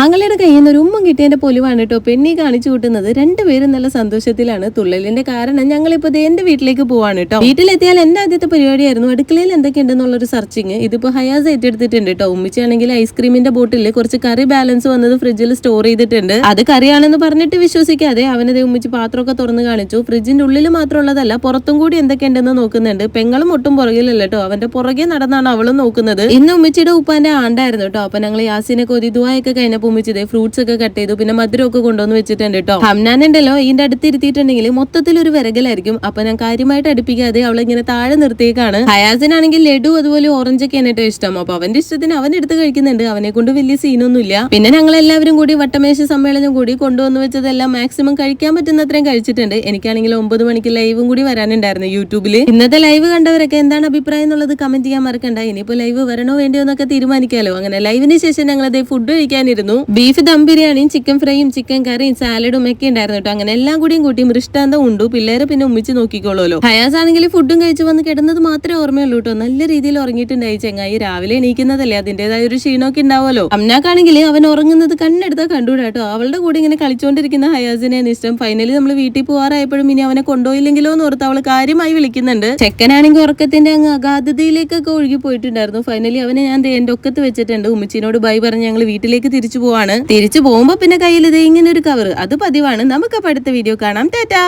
ആങ്ങളുടെ കയ്യിൽ നിന്ന് ഒരു ഉമ്മ കിട്ടിയതിന്റെ പൊലിവാണ് കേട്ടോ. പെണ്ണി കാണിച്ചു കൂട്ടുന്നത് രണ്ടുപേരും നല്ല സന്തോഷത്തിലാണ്. തുള്ളലിന്റെ കാരണം ഞങ്ങളിപ്പോ എന്റെ വീട്ടിലേക്ക് പോവാണ് കേട്ടോ. വീട്ടിലെത്തിയാൽ എന്റെ ആദ്യത്തെ പരിപാടിയായിരുന്നു. അടുക്കളയിൽ എന്തൊക്കെയുണ്ടെന്നുള്ളൊരു സെർച്ചിങ് ഇതിപ്പോ ഹയാസ് ഏറ്റെടുത്തിട്ടുണ്ട് കേട്ടോ. ഉമ്മിച്ചാണെങ്കിൽ ഐസ്ക്രീമിന്റെ ബോട്ടിൽ കുറച്ച് കറി ബാലൻസ് വന്നത് ഫ്രിഡ്ജിൽ സ്റ്റോർ ചെയ്തിട്ടുണ്ട്. അത് കറിയാണെന്ന് പറഞ്ഞിട്ട് വിശ്വസിക്കാതെ അവനത് ഉമ്മിച്ച് പാത്രമൊക്കെ തുറന്ന് കാണിച്ചു. ഫ്രിഡ്ജിന്റെ ഉള്ളിൽ മാത്രമുള്ളതല്ല പുറത്തും കൂടി എന്തൊക്കെയുണ്ടെന്ന് നോക്കുന്നുണ്ട്. പെങ്ങളും ഒട്ടും പുറകിലല്ല കേട്ടോ. അവന്റെ പുറകെ നടന്നാണ് അവളും നോക്കുന്നത്. ഇന്ന് ഉമ്മിച്ചിയുടെ ഉപ്പാന്റെ ആണ്ടായിരുന്നു കേട്ടോ. അപ്പൊ ഞങ്ങൾ യാസിനെ കൊതി ദുവായൊക്കെ കഴിഞ്ഞപ്പോ ഉമ്മിച്ചതേ ഫ്രൂട്ട്സ് ഒക്കെ കട്ട് ചെയ്തു പിന്നെ മധുരമൊക്കെ കൊണ്ടുവന്ന് വെച്ചിട്ടുണ്ട് കേട്ടോ ഹംനാൻ ഉണ്ടല്ലോ ഇതിന്റെ അടുത്ത് ഇരുത്തിയിട്ടുണ്ടെങ്കിൽ മൊത്തത്തിൽ ഒരു വിറകലായിരിക്കും. അപ്പൊ ഞാൻ കാര്യമായിട്ട് അടുപ്പിക്കാതെ അവളെ ഇങ്ങനെ താഴെ നിർത്തിയേക്കാണ്. ഹയാസിനാണെങ്കിൽ ലഡു അതുപോലെ ഓറഞ്ച് ഒക്കെ ആണ് ഇഷ്ടം. അപ്പൊ അവന്റെ ഇഷ്ടത്തിന് അവൻ എടുത്ത് കഴിക്കുന്നുണ്ട്. അവനെ കൊണ്ട് വലിയ സീനൊന്നുമില്ല. പിന്നെ ഞങ്ങൾ എല്ലാവരും കൂടി വട്ടമേശ സമ്മേളനം കൂടി കൊണ്ടുവന്ന് വെച്ചതെല്ലാം മാക്സിമം കഴിക്കാൻ പറ്റുന്നത്രയും കഴിച്ചിട്ടുണ്ട്. എനിക്കാണെങ്കിൽ ഒമ്പത് മണിക്ക് ലൈവും കൂടി വരാനുണ്ടായിരുന്നു യൂട്യൂബിൽ ഇന്നത്തെ ലൈവ് കണ്ടവരൊക്കെ എന്താണ് അഭിപ്രായം എന്നുള്ളത് കമന്റ് ചെയ്യാൻ മറക്കണ്ട. ഇനിയിപ്പോ ലൈവ് വരണോ വേണ്ടിയോ എന്നൊക്കെ തീരുമാനിക്കാലോ. അങ്ങനെ ലൈവിന് ശേഷം ഞങ്ങൾ അതേ ഫുഡ് കഴിക്കാനിരുന്നു. ബീഫ് ദം ബിരിയാണിയും ചിക്കൻ ഫ്രൈയും ചിക്കൻ കറിയും സാലഡും ഒക്കെ ഉണ്ടായിരുന്നു കേട്ടോ. അങ്ങനെ എല്ലാം കൂടിയും കൂട്ടി മൃഷ്ടാന്തം ഉണ്ടു. പിള്ളേരെ പിന്നെ ഉമ്മിച്ച് നോക്കിക്കോളൂല്ലോ ഹയാസ് ആണെങ്കിൽ ഫുഡും കഴിച്ചു വന്ന് കിടന്നത് മാത്രമേ ഓർമ്മയുള്ളൂ കേട്ടോ. നല്ല രീതിയിൽ ഉറങ്ങിയിട്ടുണ്ടായി ചെങ്ങായി. രാവിലെ എണീക്കുന്നതല്ലേ? അതിന്റേതായ ഒരു ക്ഷീണമൊക്കെ ഉണ്ടാവുമല്ലോ. അമ്നാക്കാണെങ്കിൽ അവൻ ഉറങ്ങുന്നത് കണ്ണെടുത്താൽ കണ്ടുകൂടാ കേട്ടോ. അവളുടെ കൂടെ ഇങ്ങനെ കളിച്ചുകൊണ്ടിരിക്കുന്ന ഹയാസിനെ ഇഷ്ടം ഫൈനലി നമ്മൾ വീട്ടിൽ പോകാറായപ്പോഴും ഇനി അവനെ കൊണ്ടുപോയില്ലെങ്കിലോ എന്ന് ഓർത്ത് അവൾ കാര്യമായി വിളിക്കുന്നുണ്ട്. ചെക്കനാണെങ്കിൽ ഉറക്കത്തിന്റെ അങ്ങ് അഗാധതയിലേക്കൊക്കെ ഒഴുകി പോയിട്ടുണ്ടായിരുന്നു ഫൈനലി അവനെ ഞാൻ എന്റെ ഒക്കത്ത് വെച്ചിട്ടുണ്ട്. ഉമ്മച്ചിനോട് ബൈ പറഞ്ഞ് ഞങ്ങൾ വീട്ടിലേക്ക് തിരിച്ചു പോവാണ്. തിരിച്ചു പോകുമ്പോ പിന്നെ കയ്യിൽ ഇത് ഇങ്ങനെ ഒരു കവർ അത് പതിവാണ്. നമുക്ക് അപ്പൊ അടുത്ത വീഡിയോ കാണാം. ടാറ്റാ.